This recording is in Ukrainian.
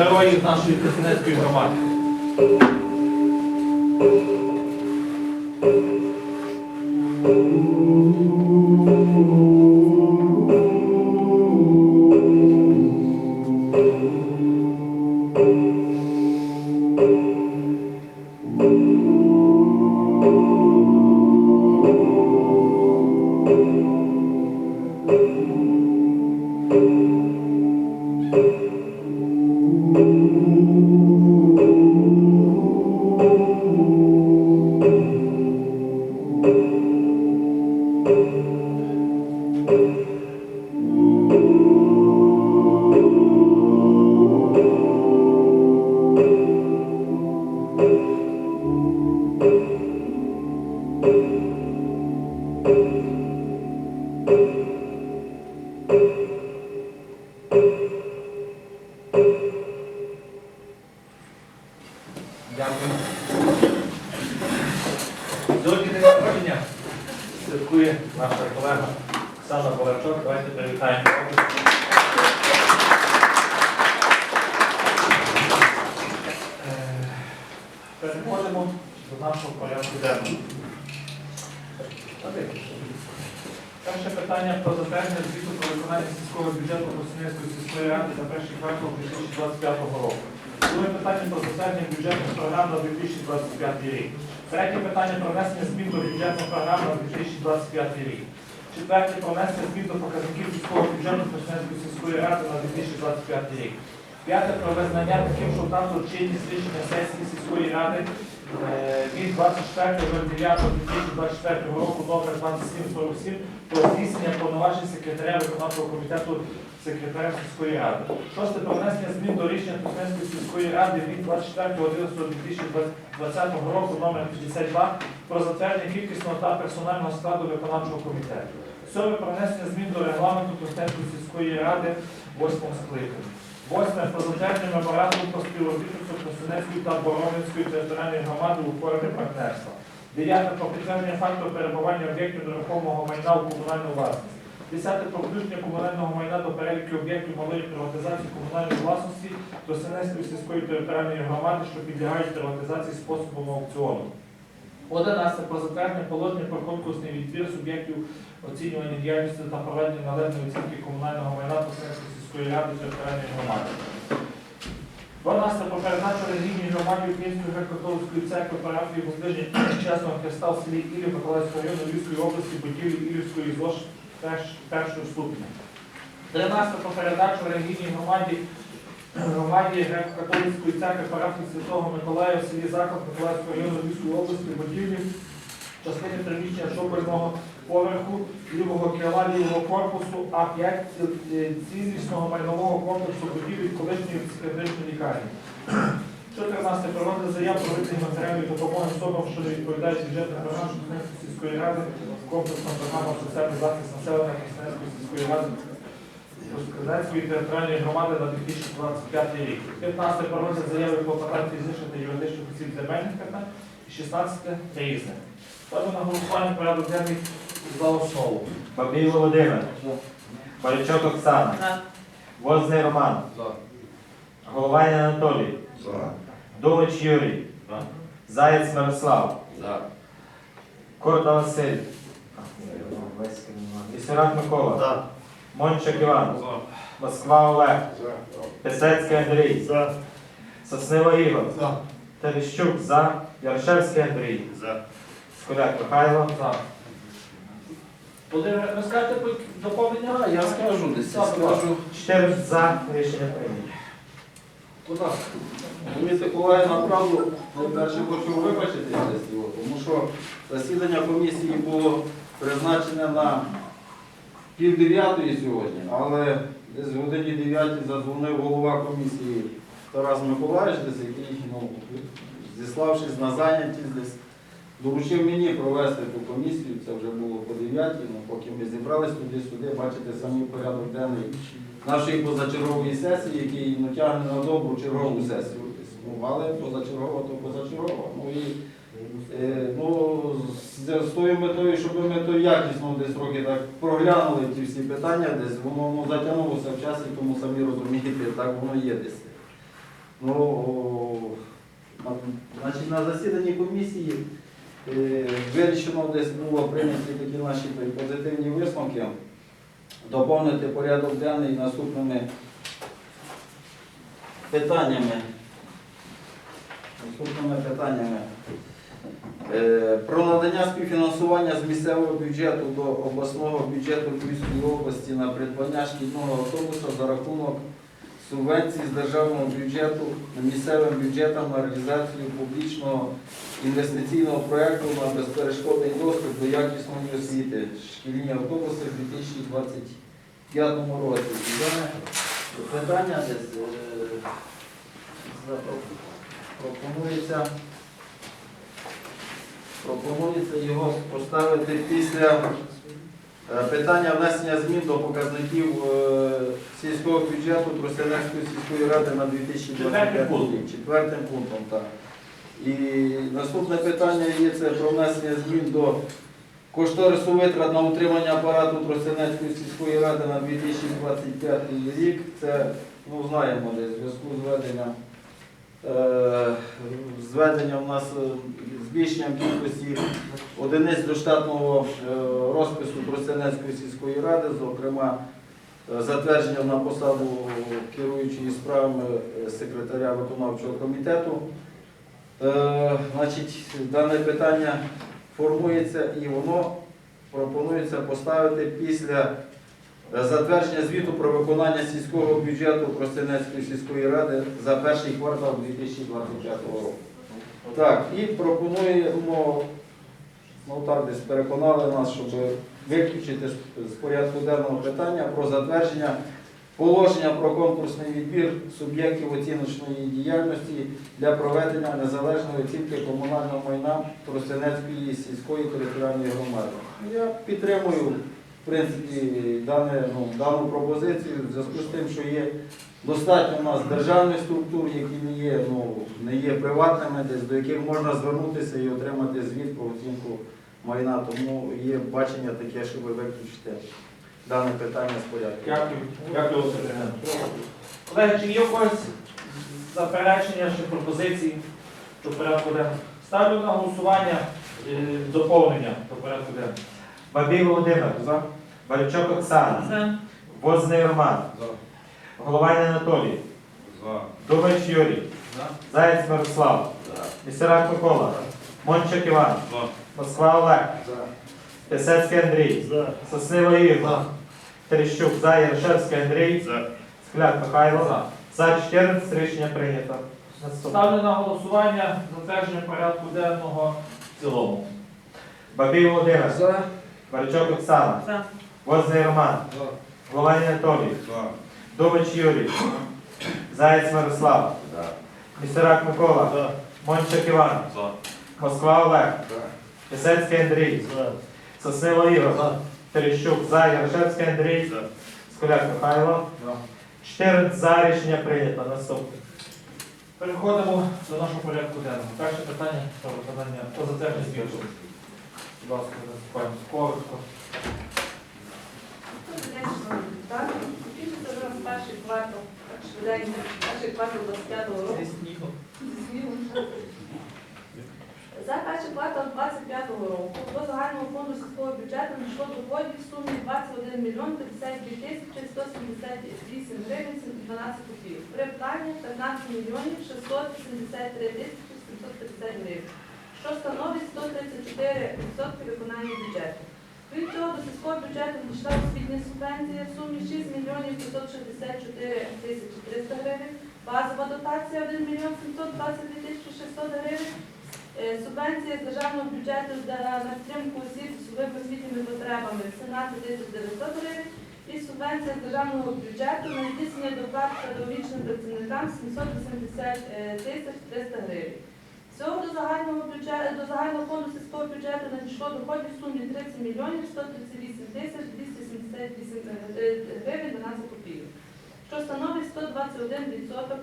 героїв нашої Костянецької громади. Святкує наша колега Оксана Полевчук. Давайте привітаємо. Е, Переходимо до нашого порядку денного. Перше питання про затвердження звіту про виконання сільського бюджету Костянецької сільської ради за перший квартал 2025 року. Друге питання про затвердження бюджетних програм на 2025 рік. Третє питання про внесення змін до бюджетних програм на 2025 рік. Четверте про внесення змін до показників сільського бюджету Костянецької сільської ради на 2025 рік. П'яте про визнання таким, що там чинність рішення сесії сільської ради від 24.09.2024 року номер 2747 про здійснення повноважень секретаря виконавчого комітету секретаря сільської ради. Шосте про внесення змін до рішення Костянської сільської ради від 24.11.2020 року номер 52 про затвердження кількісного та персонального складу виконавчого комітету. Сьоме про внесення змін до регламенту Костянської сільської ради восьмого скликання. Восьме про затвердження меморандуму про співробітництво Костянецької та Боровинської територіальної громади у формі партнерства. Дев'яте про підтвердження факту перебування об'єктів нерухомого майна у комунальну власність. Десяте про включення комунального майна до переліку об'єктів малої приватизації комунальної власності до Сенецької сільської територіальної громади, що підлягають приватизації способом аукціону. Одинадцяте про затвердження положення про конкурсний відбір суб'єктів оцінювання діяльності та проведення належної оцінки комунального майна до Сенецької сільської ради територіальної громади. 12 про передачу релігійній громаді Української греко-католицької церкви парафії Воздвиження Чесного Христа в селі Ілів Миколаївського району Львівської області будівлі Ілівської ЗОЖ перш- першого ступеня. 13 про передачу релігійній громаді громаді греко-католицької церкви парафії Святого Миколая в селі Заклад Миколаївського району Львівської області будівлі частини приміщення шопельного поверху лівого крила лівого корпусу А5 цілісного майнового комплексу будівель колишньої психіатричної лікарні. 14 проводити заяв про визнання матеріальної допомоги особам, що не відповідають бюджетним програм сільської ради, комплексна програма соціальний захист населення Костянської сільської ради Костянської територіальної громади на 2025 рік. 15 проводить заяви по питань фізичних та юридичних осіб земельних питань. 16 різне. Ставлю на голосування порядок денний за основу. Бабій Володимир. Борячок Оксана. За. Возний Роман. Головань Анатолій. Думич Юрій. Заєць Мирослав. Корда Василь. Лісорак Микола. Мончик Іван. Москва Олег. Писецький Андрій. Соснива Ігор. Терещук за. Ярошевський Андрій. Скуляк Михайло. За. Володимир, ви скажете по- доповнення? Я скажу десь, я скажу. 14 за. Рішення прийнято. Будь ласка. Мені Миколаїв направду найперше хочу вибачитися з цього, тому що засідання комісії було призначене на пів дев'ятої сьогодні, але десь в годині дев'ятій задзвонив голова комісії Тарас Миколаївич, десь який, ну, зіславшись на зайнятість десь, доручив мені провести ту комісію, це вже було по 9, ну, поки ми зібрались туди-сюди, бачите самий порядок денний нашої позачергової сесії, який ну, тягне на добру чергову сесію. Ну, але позачергова, то позачергова. Ну, і, е, ну, з, з тою метою, щоб ми то якісно десь трохи так проглянули ті всі питання, десь воно ну, затягнулося в часі, тому самі розумієте, так воно є десь. Ну, о, на, значить, на засіданні комісії вирішено десь було прийняті такі наші позитивні висновки доповнити порядок денний наступними питаннями. Наступними питаннями. Е, Про надання співфінансування з місцевого бюджету до обласного бюджету Львівської області на придбання шкільного автобуса за рахунок субвенцій з державного бюджету місцевим бюджетам на реалізацію публічного інвестиційного проєкту на безперешкодний доступ до якісної освіти. Шкільні автобуси в 2025 році. Питання десь е, пропонується, пропонується його поставити після питання внесення змін до показників е, сільського бюджету Тростянецької сільської ради на 2025 Четвертим пунктом. рік. Четвертим пунктом, так. І наступне питання є це про внесення змін до кошторису витрат на утримання апарату Тростянецької сільської ради на 2025 рік. Це, ну, знаємо, в зв'язку з введенням е, зведення у нас е, збільшенням кількості одиниць до штатного е, розпису Тростянецької сільської ради, зокрема е, затвердження на посаду керуючої справами е, секретаря виконавчого комітету. Е, Значить, дане питання формується і воно пропонується поставити після е, затвердження звіту про виконання сільського бюджету Тростянецької сільської ради за перший квартал 2025 року. Так, і пропонуємо, ну так десь переконали нас, щоб виключити з- порядку денного питання про затвердження положення про конкурсний відбір суб'єктів оціночної діяльності для проведення незалежної оцінки комунального майна Тростянецької сільської територіальної громади. Я підтримую принципі дане, ну, дану пропозицію в зв'язку з тим, що є достатньо у нас державних структур, які не є, ну, не є приватними, десь до яких можна звернутися і отримати звіт про оцінку майна. Тому є бачення таке, щоб виключити дане питання з порядку. Дякую. Дякую. Колеги, чи є у когось заперечення чи пропозиції до порядку денного? Ставлю на голосування е, доповнення до порядку денного. Бабій Володимир. За. Балючок Оксана. Возний Роман. Головань Анатолій. Дубач Юрій. Заєць Мирослав. Місерак Микола. Мончик Іван. Москва Олег. Писецький Андрій. Соснила Ігор. Терещук. За. Ярошевський Андрій. Скляк Михайло. За. За 14 рішення прийнято. Наступне. Ставлю на голосування затвердження порядку денного в цілому. Бабій Володимир. Балючок Оксана. Возний Роман. Головань Анатолій. Дубач Юрій. Заєць Мирослав. Місерак Микола. Мончик Іван. Москва Олег. Писецький Андрій. Соснило Ігор. Терещук за. Ярошевський Андрій. Скуляк Михайло. 14 за рішення прийнято. Наступне. Переходимо до нашого порядку денного. Перше питання про виконання затвердження звіту. Будь ласка, коротко. 2025 року до загального фонду сільського бюджету надійшло доходів в сумі 21 мільйон 52 тисячі 178 гривень 12 копійок. При плані 15 мільйонів 673 тисячі 750 гривень, що становить 134% виконання бюджету. Від цього до сільського бюджету надійшла освітня субвенція в сумі 6 мільйонів 564 тисячі 300 гривень, базова дотація 1 мільйон 722 тисячі 600 гривень субвенція з державного бюджету на підтримку осіб з особливими освітніми потребами 17 тисяч 900 гривень і субвенція з державного бюджету на здійснення доплат педагогічним працівникам 780 е, тисяч 300 гривень. Всього до загального бюджету до загального фонду сільського бюджету надійшло доходів в сумі 30 мільйонів 138 тисяч 278 гривень 12 копійок, що становить 121%